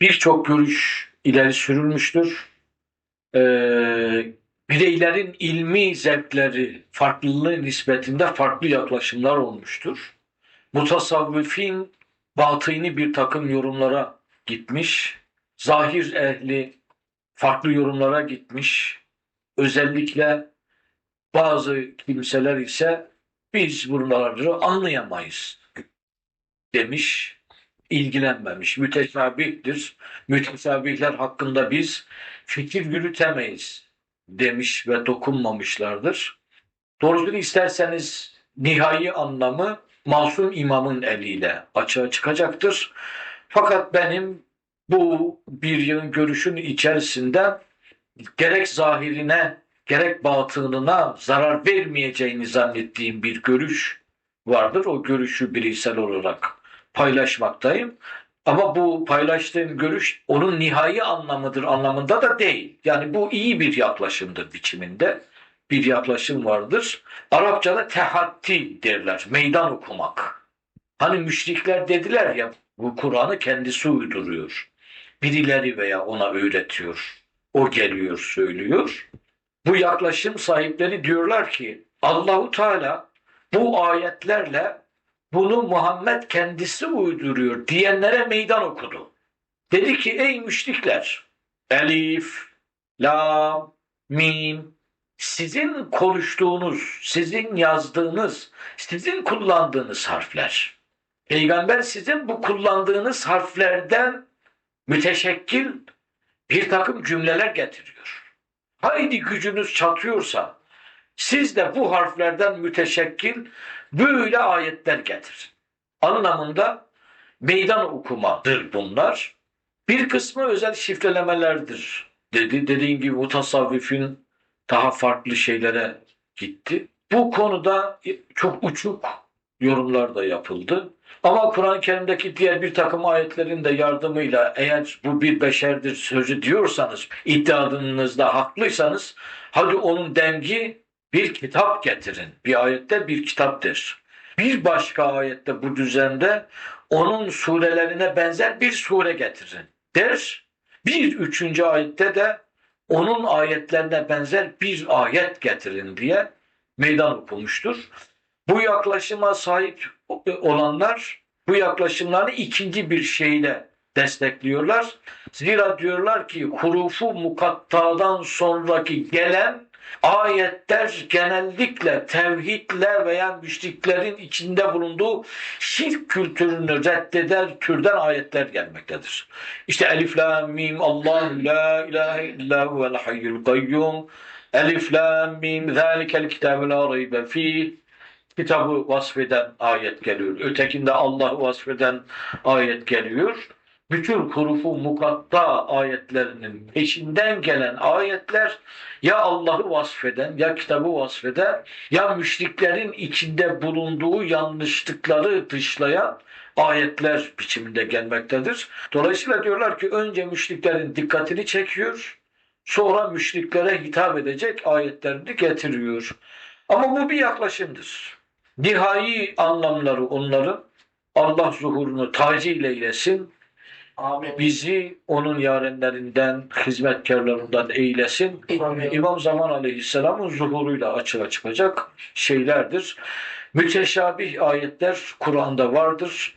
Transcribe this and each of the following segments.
birçok görüş ileri sürülmüştür. Ee, bireylerin ilmi zevkleri farklılığı nispetinde farklı yaklaşımlar olmuştur. Mutasavvifin batıni bir takım yorumlara gitmiş. Zahir ehli farklı yorumlara gitmiş. Özellikle bazı kimseler ise biz bunları anlayamayız demiş, ilgilenmemiş. Müteşabihtir. Müteşabihler hakkında biz fikir yürütemeyiz demiş ve dokunmamışlardır. Doğrusunu isterseniz nihai anlamı Masum İmam'ın eliyle açığa çıkacaktır. Fakat benim bu bir yığın görüşün içerisinde gerek zahirine gerek batınına zarar vermeyeceğini zannettiğim bir görüş vardır. O görüşü bireysel olarak paylaşmaktayım. Ama bu paylaştığım görüş onun nihai anlamıdır anlamında da değil. Yani bu iyi bir yaklaşımdır biçiminde. Bir yaklaşım vardır. Arapçada tehatti derler. Meydan okumak. Hani müşrikler dediler ya bu Kur'an'ı kendisi uyduruyor. Birileri veya ona öğretiyor. O geliyor söylüyor. Bu yaklaşım sahipleri diyorlar ki Allahu Teala bu ayetlerle bunu Muhammed kendisi uyduruyor diyenlere meydan okudu. Dedi ki ey müşrikler Elif, Lam, Mim sizin konuştuğunuz, sizin yazdığınız, sizin kullandığınız harfler. Peygamber sizin bu kullandığınız harflerden müteşekkil bir takım cümleler getiriyor. Haydi gücünüz çatıyorsa siz de bu harflerden müteşekkil böyle ayetler getirin. Anlamında meydan okumadır bunlar. Bir kısmı özel şifrelemelerdir dedi. Dediğim gibi mutasavvifin daha farklı şeylere gitti. Bu konuda çok uçuk yorumlar da yapıldı. Ama Kur'an-ı Kerim'deki diğer bir takım ayetlerin de yardımıyla eğer bu bir beşerdir sözü diyorsanız, iddianızda haklıysanız hadi onun dengi bir kitap getirin. Bir ayette bir kitaptır. Bir başka ayette bu düzende onun surelerine benzer bir sure getirin der. Bir üçüncü ayette de onun ayetlerine benzer bir ayet getirin diye meydan okumuştur. Bu yaklaşıma sahip olanlar bu yaklaşımlarını ikinci bir şeyle destekliyorlar. Zira diyorlar ki hurufu mukattadan sonraki gelen ayetler genellikle tevhidle veya müşriklerin içinde bulunduğu şirk kültürünü reddeder türden ayetler gelmektedir. İşte Elif Lam Mim Allah la ilahe illa huvel hayyul kayyum Elif Lam Mim zalikel kitabe la raybe fih kitabı vasfeden ayet geliyor. Ötekinde Allah'ı vasfeden ayet geliyor. Bütün hurufu mukatta ayetlerinin peşinden gelen ayetler ya Allah'ı vasfeden ya kitabı vasfeden ya müşriklerin içinde bulunduğu yanlışlıkları dışlayan ayetler biçiminde gelmektedir. Dolayısıyla diyorlar ki önce müşriklerin dikkatini çekiyor, sonra müşriklere hitap edecek ayetlerini getiriyor. Ama bu bir yaklaşımdır. Nihai anlamları onların Allah zuhurunu tacil eylesin, Amin. bizi onun yarenlerinden, hizmetkarlarından eylesin. Amin. İmam Zaman Aleyhisselam'ın zuhuruyla açığa çıkacak şeylerdir. Müteşabih ayetler Kur'an'da vardır.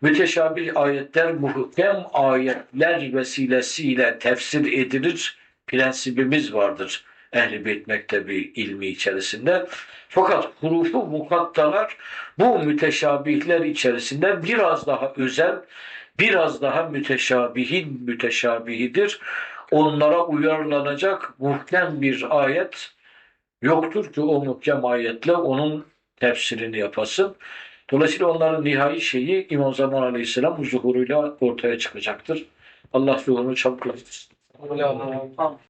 Müteşabih ayetler muhkem ayetler vesilesiyle tefsir edilir. Prensibimiz vardır Ehl-i Beyt Mektebi ilmi içerisinde. Fakat hurufu mukattalar bu müteşabihler içerisinde biraz daha özel, biraz daha müteşabihin müteşabihidir. Onlara uyarlanacak muhkem bir ayet yoktur ki o muhkem ayetle onun tefsirini yapasın. Dolayısıyla onların nihai şeyi İmam Zaman Aleyhisselam zuhuruyla ortaya çıkacaktır. Allah zuhurunu. Amin.